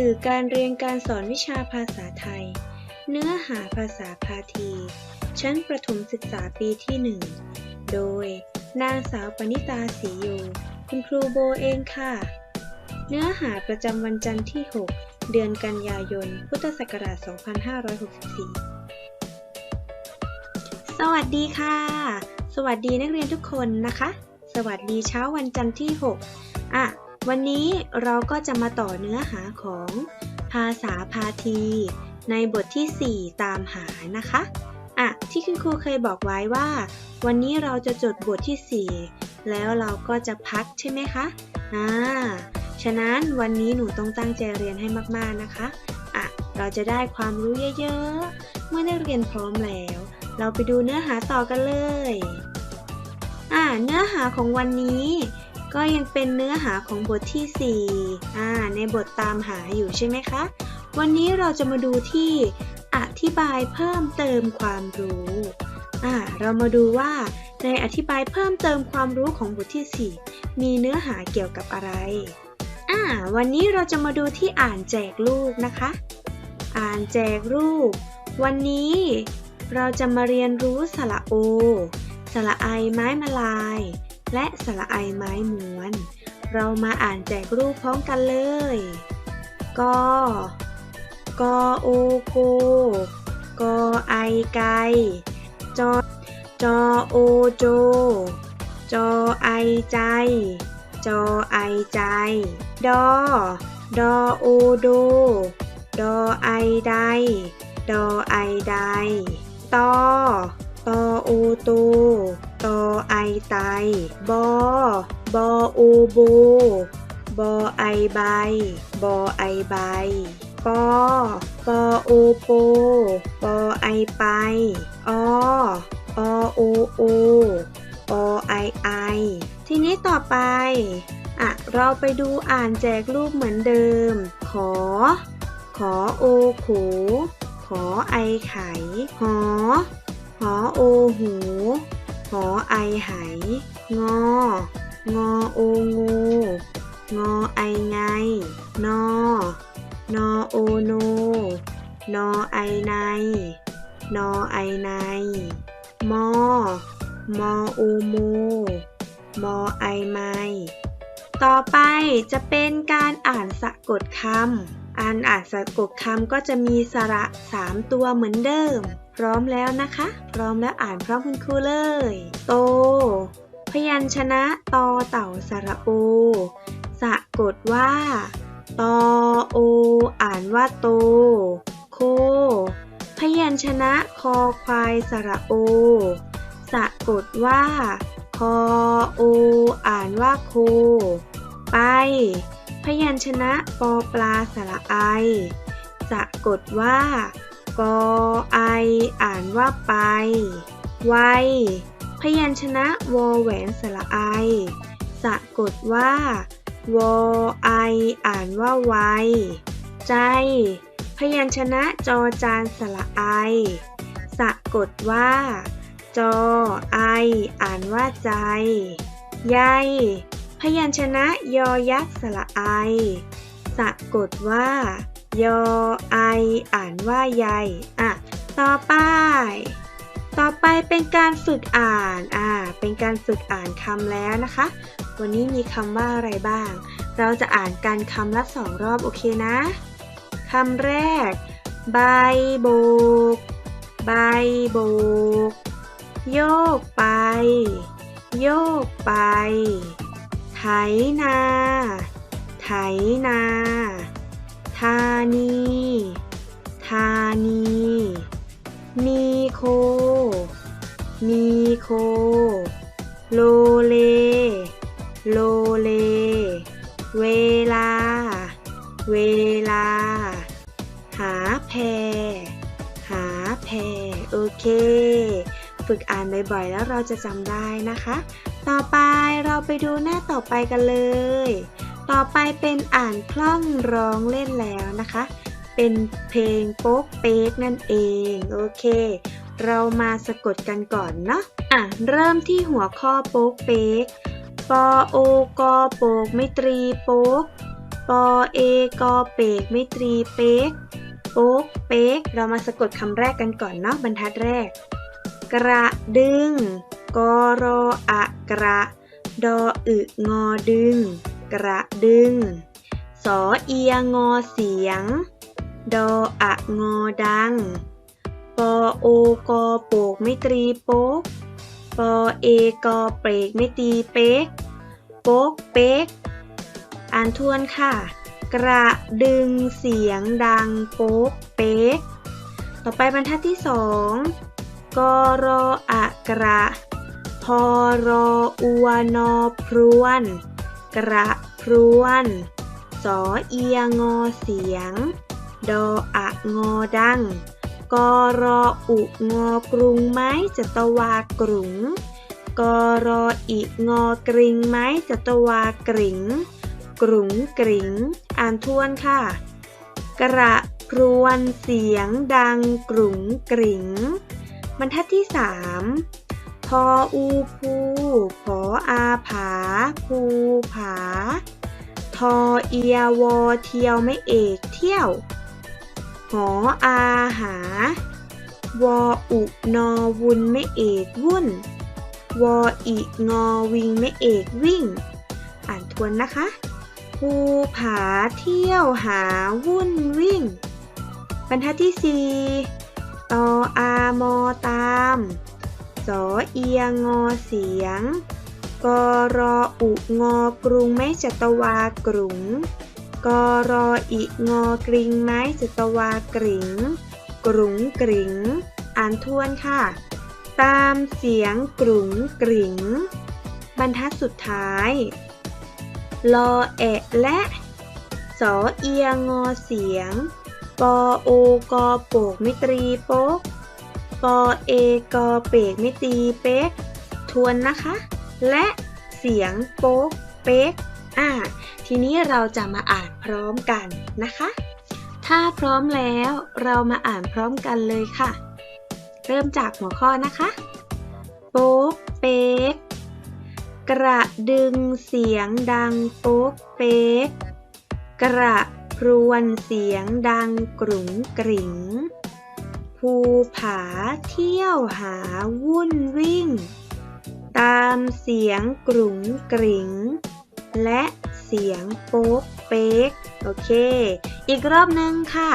สื่อการเรียนการสอนวิชาภาษาไทย เนื้อหาภาษาพาที ชั้นประถมศึกษาปีที่หนึ่งโดย นางสาวปณิตาศรีอยู่ คุณครูโบเองค่ะ เนื้อหาประจำวันจันทร์ที่ 6 เดือนกันยายน พุทธศักราช 2564 สวัสดีค่ะ สวัสดีนักเรียนทุกคนนะคะ สวัสดีเช้าวันจันทร์ที่ 6 อะ วันนี้เราก็จะมาต่อเนื้อหาของภาษาพาที ในบทที่ 4 ตามหานะคะอะที่คุณครูเคยบอกไว้ว่า วันนี้เราจะจดบทที่ 4 แล้วเราก็จะพักใช่ไหมคะอ่าฉะนั้นวันนี้หนูต้องตั้งใจเรียนให้มากๆนะคะอะเราจะได้ความรู้เยอะๆ เมื่อได้เรียนพร้อมแล้ว เราไปดูเนื้อหาต่อกันเลยอ่าเนื้อหาของวันนี้ ก็ยังเป็นเนื้อหาของบทที่ 4 อ่า ในบทตามหาอยู่ใช่ไหมคะ วันนี้เราจะมาดูที่อธิบายเพิ่มเติมความรู้ อ่า เรามาดูว่าในอธิบายเพิ่มเติมความรู้ของบทที่ 4 มีเนื้อหาเกี่ยวกับอะไร อ่า วันนี้เราจะมาดูที่อ่านแจกรูปนะคะ อ่านแจกรูป วันนี้เราจะมาเรียนรู้สระโอ สระไอไม้มาลาย และสระไอไม้ม้วน เรามาอ่านแจกรูปพร้อมกันเลยกกโอโกกไอไกจอจอโอโจ จอไอใจ จอไอใจ ดอ ดอโอโด ดอไอได ดอไอไดตอตอโอโต ตอไอไต บอ บอโอโบบอไอใบ บอไอใบ ปอ ปอโอโป ปอไอไป ออโอโออไอไอ ทีนี้ต่อไปอะเราไปดูอ่านแจกรูปเหมือนเดิม ขอ ขอโอโขขอไอไข หอ หอโอหู หอไอไหงอ งอโองู งอไอไง นอ นอโอโน นอไอใน นอไอใน มอ มออูมูมอไอไมต่อไปจะเป็นการอ่านสะกดคำอ่านอ่านสะกดคำก็จะมีสระสามตัวเหมือนเดิม พร้อมแล้วนะคะ พร้อมแล้วอ่านพร้อมคุณครูเลย โต พยัญชนะตอเต่าสระโอ สะกดว่าตอโอ อ่านว่าโต โค พยัญชนะคอควายสระโอ สะกดว่าคอโอ อ่านว่าโค ไป พยัญชนะปอปลาสระไอ สะกดว่า กอไอ อ่านว่าไป ไว พยัญชนะวอแหวนสระไอ สะกดว่าวอไอ อ่านว่าไว ใจ พยัญชนะจอจานสระไอ สะกดว่า จอไอ อ่านว่าใจ ใย พยัญชนะยอยักษ์สระไอ สะกดว่า ยอไอ อ่านว่าใยอะ ต่อไป ต่อไปเป็นการฝึกอ่าน อ่า เป็นการฝึกอ่านคำแล้วนะคะ วันนี้มีคำว่าอะไรบ้าง เราจะอ่านกันคำละสองรอบโอเคนะคำแรก ใบโบก ใบโบก โยกไป โยกไป ไถนา ไถนาธา นี ธานี มีโค มีโค โลเล โลเล เวลา เวลา หาแพรหาแพรโอเค ฝึกอ่านบ่อยๆ แล้วเราจะจำได้นะคะ ต่อไปเราไปดูหน้าต่อไปกันเลย ต่อไปเป็นอ่านคล่องร้องเล่นแล้วนะคะ เป็นเพลงโป๊กเป๊กนั่นเอง โอเค เรามาสะกดกันก่อนเนาะอะเริ่มที่หัวข้อโป๊กเป๊กปอโอกอโปกไม่ตรีโป๊กปอเอกอเปกไม่ตรีเป๊กโป๊กเป๊กเรามาสะกดคำแรกกันก่อนเนาะบรรทัดแรก กระดึงกรออะกระ ดออึงอดึง กระดึง สอเอียงอเสียง ดออะงอดัง ปอโอกอโปกไม่ตรีโป๊ก ปอเอกอเปรกไม่ตีเป๊ก โป๊กเป๊ก อ่านทวนค่ะ กระดึงเสียงดังโป๊กเป๊ก ต่อไปบรรทัดที่สองกรออะกระพอรออัวนอพรวน กระพรวน สอเอียงอเสียง ดออะงอดัง กอรออุงอกรุงไม้จตวากรุง กอรออิงอกริงไม้จตวากริง กรุงกริง อ่านทวนค่ะ กระพรวนเสียงดังกรุงกริงบรรทัดที่สาม พออูภูผออาผา ภูผา ทอเอียวอเทียวไม่เอกเที่ยวหออาหา วออุนอวุนไม่เอกวุ่น วออีงอวิงไม่เอกวิ่ง อ่านทวนนะคะ ภูผาเที่ยวหาวุ่นวิ่ง บรรทัดที่สี่ตออามอตาม สอเอียงอเสียงกรออุงอกรุงไม่จตวากรุงกรออิงอกริงไม้จตวากริง กรุงกริง อ่านทวนค่ะ ตามเสียงกรุงกริง บรรทัดสุดท้าย ลอแอะและสอเอียงอเสียง ปอโอกอโปกไม่ตรีโป๊ก ปอเอกอเปกไม่ตีเป๊กทวนนะคะ และเสียงโป๊กเป๊กอ่า ทีนี้เราจะมาอ่านพร้อมกันนะคะ ถ้าพร้อมแล้วเรามาอ่านพร้อมกันเลยค่ะ เริ่มจากหัวข้อนะคะ โป๊กเป๊กกระดึงเสียงดังโป๊กเป๊กกระพรวนเสียงดังกรุงกริ๋ง ภูผาเที่ยวหาวุ่นวิ่ง ตามเสียงกรุงกริงและเสียงโป๊กเป๊ก โอเค อีกรอบหนึ่งค่ะ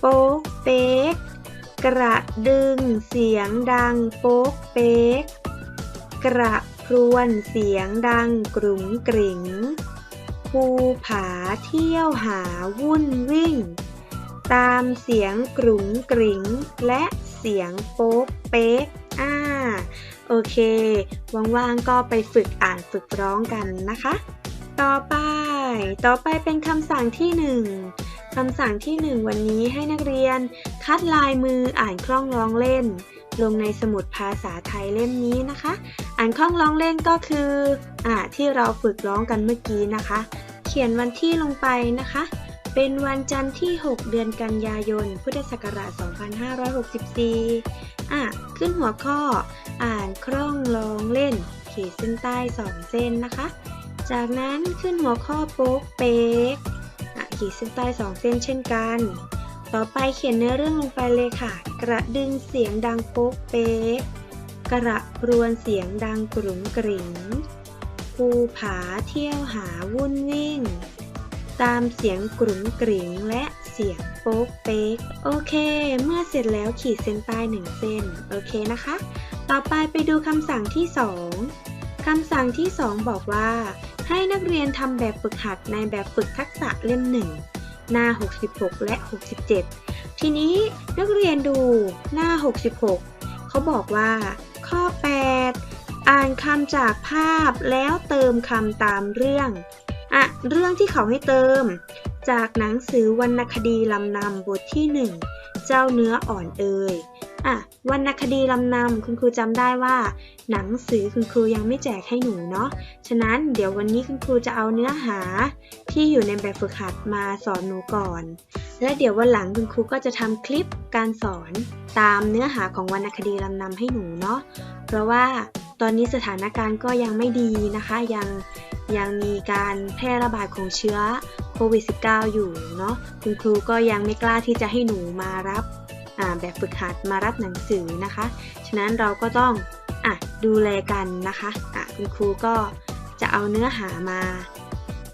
โป๊กเป๊ก กระดึงเสียงดังโป๊กเป๊ก กระพรวนเสียงดังกรุงกริงภูผาเที่ยวหาวุ่นวิ่ง ตามเสียงกรุงกริงและเสียงโป๊กเป๊กอ่าโอเค ว่างๆ ก็ไปฝึกอ่านฝึกร้องกันนะคะ ต่อไป ต่อไปเป็นคำสั่งที่หนึ่งคำสั่งที่หนึ่งวันนี้ให้นักเรียน คัดลายมืออ่านคล่องร้องเล่น ลงในสมุดภาษาไทยเล่มนี้นะคะ อ่านคล่องร้องเล่นก็คืออ่าที่เราฝึกร้องกันเมื่อกี้นะคะ เขียนวันที่ลงไปนะคะ เป็นวันจันทร์ที่ 6 เดือนกันยายน พุทธศักราช 2564 อะ ขึ้นหัวข้อ อ่านคล่องร้องเล่น ขีดเส้นใต้2เส้นนะคะ จากนั้นขึ้นหัวข้อโป๊กเป๊กอะ ขีดเส้นใต้2เส้นเช่นกัน ต่อไปเขียนเนื้อเรื่องลงไปเลยค่ะ กระดึงเสียงดังโป๊กเป๊ก กระพรวนเสียงดังกรุงกริงภูผาเที่ยวหาวุ่นวิ่ง ตามเสียงกรุงกริ๋งและเสียงโป๊กเป๊ก โอเค เมื่อเสร็จแล้วขีดเส้นใต้หนึ่งเส้น โอเคนะคะ ต่อไปไปดูคำสั่งที่ 2 คำสั่งที่ 2 บอกว่า ให้นักเรียนทำแบบฝึกหัดในแบบฝึกทักษะเล่มหนึ่งหน้า 66 และ 67 ทีนี้นักเรียนดูหน้า 66 เขาบอกว่า ข้อ 8 อ่านคำจากภาพแล้วเติมคำตามเรื่อง อะเรื่องที่เขาให้เติม จากหนังสือวรรณคดีลำนำบทที่ 1 เจ้าเนื้ออ่อนเอ่ยอะวรรณคดีลำนำคุณครูจำได้ว่า หนังสือคุณครูยังไม่แจกให้หนูเนาะฉะนั้นเดี๋ยววันนี้คุณครูจะเอาเนื้อหาที่อยู่ในแบบฝึกหัดมาสอนหนูก่อน และเดี๋ยววันหลังคุณครูก็จะทำคลิปการสอนตามเนื้อหาของวรรณคดีลำนำให้หนูเนาะเพราะว่าตอนนี้สถานการณ์ก็ยังไม่ดีนะคะยัง ยังมีการแพร่ระบาดของเชื้อโควิด -19 อยู่เนาะคุณครูก็ยังไม่กล้าที่จะให้หนูมารับแบบฝึกหัดมารับหนังสือนะคะ ฉะนั้นเราก็ต้องอดูแลกันนะคะะคุณครูก็จะเอาเนื้อหามา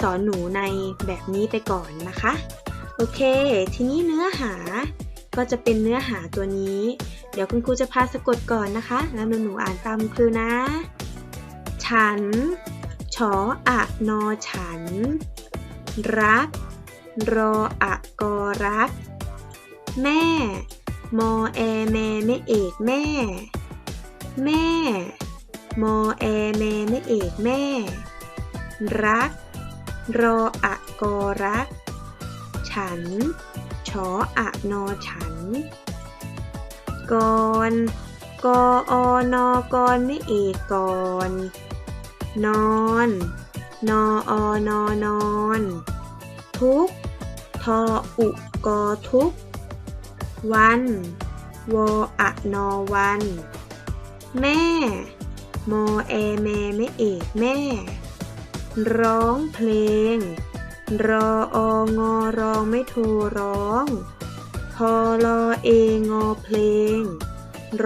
สอนหนูในแบบนี้ไปก่อนนะคะ โอเค ทีนี้เนื้อหาก็จะเป็นเนื้อหาตัวนี้ เดี๋ยวคุณครูจะพาสะกดก่อนนะคะ แล้วหนูอ่านตามครูนะ ฉัน ชออะนอฉัน รัก รออะกอรัก แม่ มอแอแม่ไม่เอกแม่ แม่ มอแอแม่ไม่เอกแม่ รัก รออะกอรัก ฉัน ชออะนอฉันก่อนกออนอกรไม่เอกก่อน นอน นออนอนอนทุก ทออุกอทุก วัน วออะนอวัน แม่ มอแอแม่ไม่เอกแม่ ร้องเพลง รอองอร้องไม่โทรร้อง พอรอเองอเพลง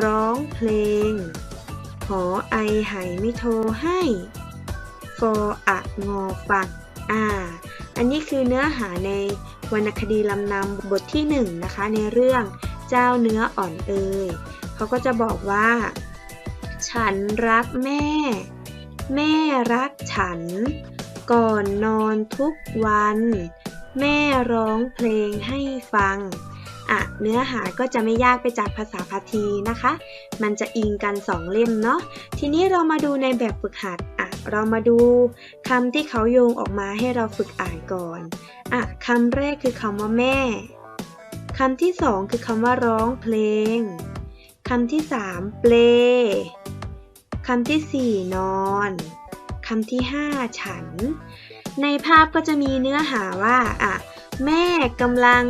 ร้องเพลง หอไอไหไม่โทรให้ ออะงอฟังอ่า อันนี้คือเนื้อหาในวรรณคดีลำนำบทที่1นนะคะในเรื่องเจ้าเนื้ออ่อนเอ่ยเขาก็จะบอกว่า ฉันรักแม่ แม่รักฉัน ก่อนนอนทุกวัน แม่ร้องเพลงให้ฟังอะเนื้อหาก็จะไม่ยากไปจากภาษาพาทีนะคะ มันจะอิงกันสองเล่มเนาะ ทีนี้เรามาดูในแบบฝึกหัดอะ เรามาดูคำที่เขาโยงออกมาให้เราฝึกอ่านก่อนอะคำแรกคือคำว่าแม่คำที่สองคือคำว่าร้องเพลงคำที่สามเปลคำที่สี่นอนคำที่ห้าฉัน ในภาพก็จะมีเนื้อหาว่าอะแม่กำลัง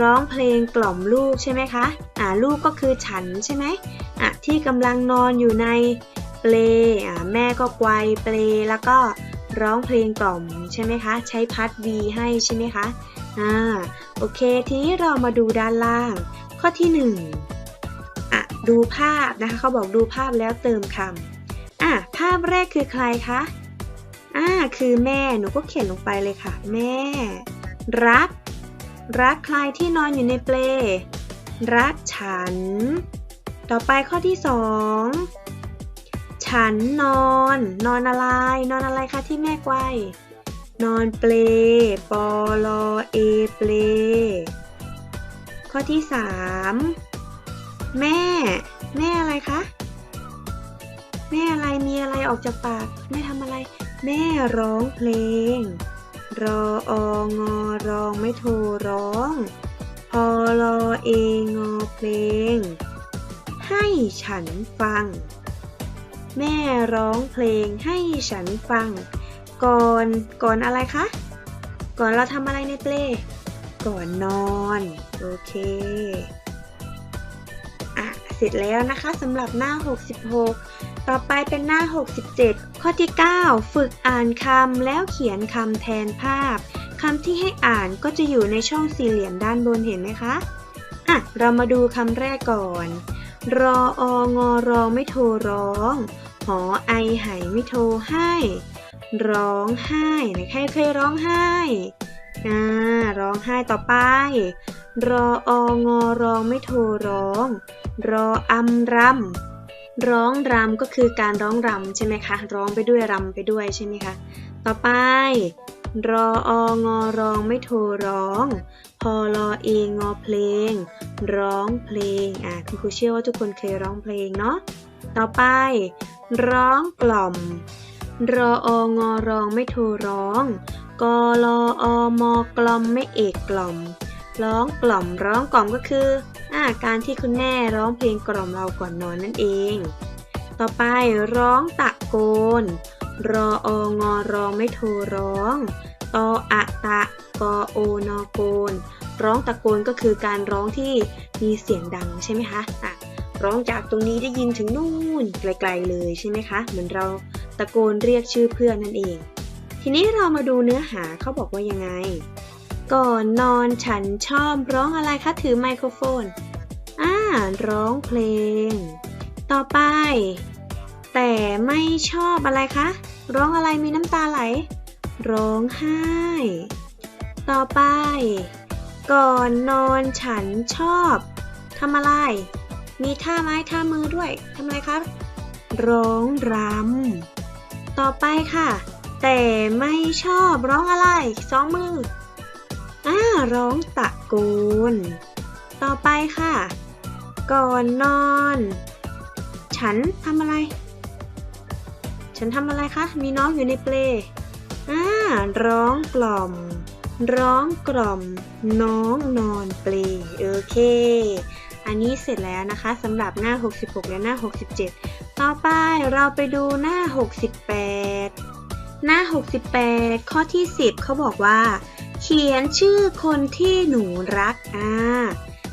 ร้องเพลงกล่อมลูกใช่ไหมคะ อ่าลูกก็คือฉันใช่ไหมอะที่กำลังนอนอยู่ใน เปลอ่าแม่ก็ไกวเปลแล้วก็ร้องเพลงกล่อมใช่ไหมคะ ใช้พัดวีให้ใช่ไหมคะอ่าโอเค ทีนี้เรามาดูด้านล่าง ข้อที่หนึ่งอะดูภาพนะคะเขาบอกดูภาพแล้วเติมคำอะภาพแรกคือใครคะอ่าคือแม่หนูก็เขียนลงไปเลยค่ะ แม่ รัก รักใครที่นอนอยู่ในเปลรักฉัน ต่อไปข้อที่สอง ฉันนอน นอนอะไร นอนอะไรคะที่แม่ไกวนอนเปลปอลอเอเปลข้อที่สามแม่ แม่อะไรคะ แม่อะไรมีอะไรออกจากปาก แม่ทำอะไร แม่ร้องเพลง รอองอร้องไม่โทรร้อง พอรอเองอเพลง ให้ฉันฟัง แม่ร้องเพลงให้ฉันฟัง ก่อนก่อนอะไรคะ ก่อนเราทำอะไรในเปลก่อนนอน โอเคอะเสร็จแล้วนะคะสำหรับหน้า 66 ต่อไปเป็นหน้า 67 ข้อที่ 9 ฝึกอ่านคำแล้วเขียนคำแทนภาพคำที่ให้อ่านก็จะอยู่ในช่องสี่เหลี่ยมด้านบนเห็นไหมคะอะเรามาดูคำแรกก่อน รอองอรอไม่โทรร้อง หอไอไหไม่โทรให้ ร้องไห้ไหนใครเคยร้องไห้อ่าร้องไห้ต่อไป รอองอร้องไม่โทรร้อง รออำรำร้องรำก็คือการร้องรำใช่ไหมคะ ร้องไปด้วยรำไปด้วยใช่ไหมคะ ต่อไป รอองอร้องไม่โทรร้อง พอรอเองอเพลง ร้องเพลง อะคุณครูเชื่อว่าทุกคนเคยร้องเพลงเนาะ ต่อไป ร้องกล่อม รอองอรองไม่โทรร้องกรออมอกล่อมไม่เอกกล่อม ร้องกล่อมร้องกล่อมก็คืออาการที่คุณแม่ร้องเพลงกล่อมเราก่อนนอนนั่นเอง ต่อไปร้องตะโกน รอองอรองไม่โทรร้อง ตออะตะกอโอนอโกน ร้องตะโกนก็คือการร้องที่มีเสียงดังใช่ไหมคะอะ ร้องจากตรงนี้ได้ยินถึงนู่นไกลๆเลยใช่ไหมคะ เหมือนเราตะโกนเรียกชื่อเพื่อนนั่นเอง ทีนี้เรามาดูเนื้อหาเขาบอกว่ายังไง ก่อนนอนฉันชอบร้องอะไรคะถือไมโครโฟนอ่าร้องเพลง ต่อไป แต่ไม่ชอบอะไรคะ ร้องอะไรมีน้ำตาไหล ร้องไห้ ต่อไป ก่อนนอนฉันชอบทำอะไร มีท่าไม้ท่ามือด้วยทำอะไรครับ ร้องรำ ต่อไปค่ะ แต่ไม่ชอบร้องอะไรสองมืออ่าร้องตะโกน ต่อไปค่ะ ก่อนนอน ฉันทำอะไร ฉันทำอะไรคะ มีน้องอยู่ในเปลอ่าร้องกล่อม ร้องกล่อม น้องนอนเปลโอเค อันนี้เสร็จแล้วนะคะสำหรับหน้า 66 และหน้า 67 ต่อไปเราไปดูหน้า 68 หน้า 68 ข้อที่ 10เขาบอกว่า เขียนชื่อคนที่หนูรักอ่า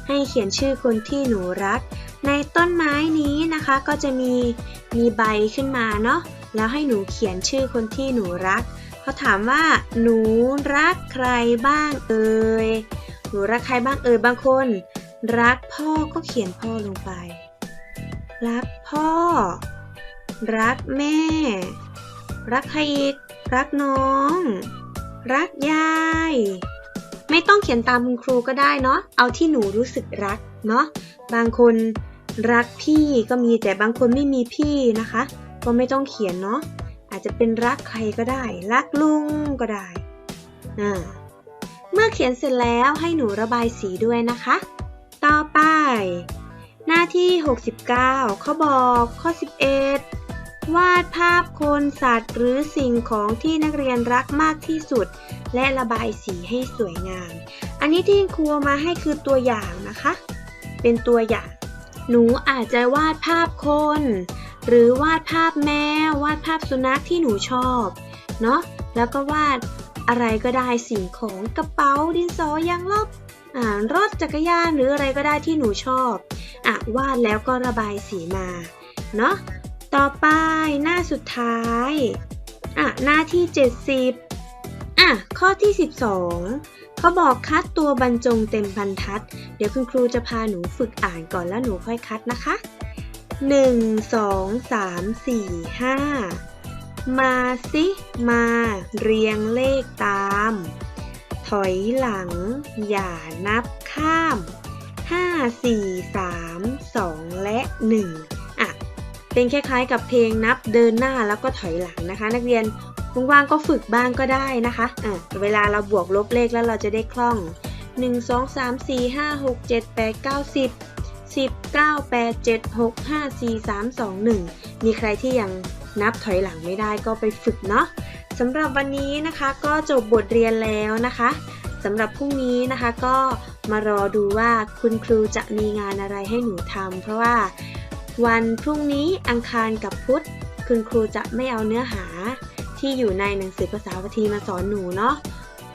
ให้เขียนชื่อคนที่หนูรัก ในต้นไม้นี้นะคะก็จะมีมีใบขึ้นมาเนาะแล้วให้หนูเขียนชื่อคนที่หนูรักเขาถามว่า หนูรักใครบ้างเอ่ยหนูรักใครบ้างเอ่ยบางคน รักพ่อก็เขียนพ่อลงไป รักพ่อ รักแม่ รักใครอีก รักน้อง รักยาย ไม่ต้องเขียนตามคุณครูก็ได้เนาะ เอาที่หนูรู้สึกรักเนาะ บางคนรักพี่ก็มีแต่บางคนไม่มีพี่นะคะ ก็ไม่ต้องเขียนเนาะ อาจจะเป็นรักใครก็ได้ รักลุงก็ได้ อ่าเมื่อเขียนเสร็จแล้วให้หนูระบายสีด้วยนะคะ ต่อไป หน้าที่ 69เขาบอกข้อ 11 วาดภาพคนสัตว์หรือสิ่งของที่นักเรียนรักมากที่สุด และระบายสีให้สวยงาม อันนี้ที่ครูมาให้คือตัวอย่างนะคะ เป็นตัวอย่าง หนูอาจจะวาดภาพคน หรือวาดภาพแมววาดภาพสุนัขที่หนูชอบเนาะแล้วก็วาดอะไรก็ได้สิ่งของกระเป๋าดินสอยางลบอ่า รถจักรยานหรืออะไรก็ได้ที่หนูชอบอะวาดแล้วก็ระบายสีมา เนาะต่อไปหน้าสุดท้ายอะหน้าที่ 70อะข้อที่ 12เขาบอกคัดตัวบรรจงเต็มบรรทัด เดี๋ยวคุณครูจะพาหนูฝึกอ่านก่อนแล้วหนูค่อยคัดนะคะ 1 2 3 4 5 มาสิ มา เรียงเลขตาม อยหลัง อย่านับข้าม 5 4 3 2 และ 1 อะ เป็นคล้ายๆกับเพลงนับเดินหน้าแล้วก็ถอยหลังนะคะ นักเรียนว่างๆก็ฝึกบ้างก็ได้นะคะอะเวลาเราบวกลบเลขแล้วเราจะได้คล่อง 1 2 3 4 5 6 7 8 9 10 10 9 8 7 6 5 4 3 2 1 มีใครที่ยังนับถอยหลังไม่ได้ก็ไปฝึกเนาะ สำหรับวันนี้นะคะก็จบบทเรียนแล้วนะคะสำหรับพรุ่งนี้นะคะก็มารอดูว่าคุณครูจะมีงานอะไรให้หนูทำเพราะว่าวันพรุ่งนี้อังคารกับพุธคุณครูจะไม่เอาเนื้อหาที่อยู่ในหนังสือภาษาวัตีมาสอนหนูเนาะ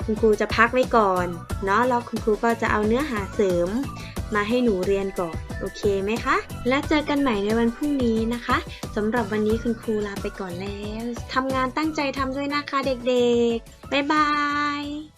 คุณครูจะพักไว้ก่อนเนาะแล้วคุณครูก็จะเอาเนื้อหาเสริม มาให้หนูเรียนก่อน โอเคไหมคะ และเจอกันใหม่ในวันพรุ่งนี้นะคะสำหรับวันนี้คุณครูลาไปก่อนแล้วทำงานตั้งใจทำด้วยนะคะเด็กๆ บ๊ายบาย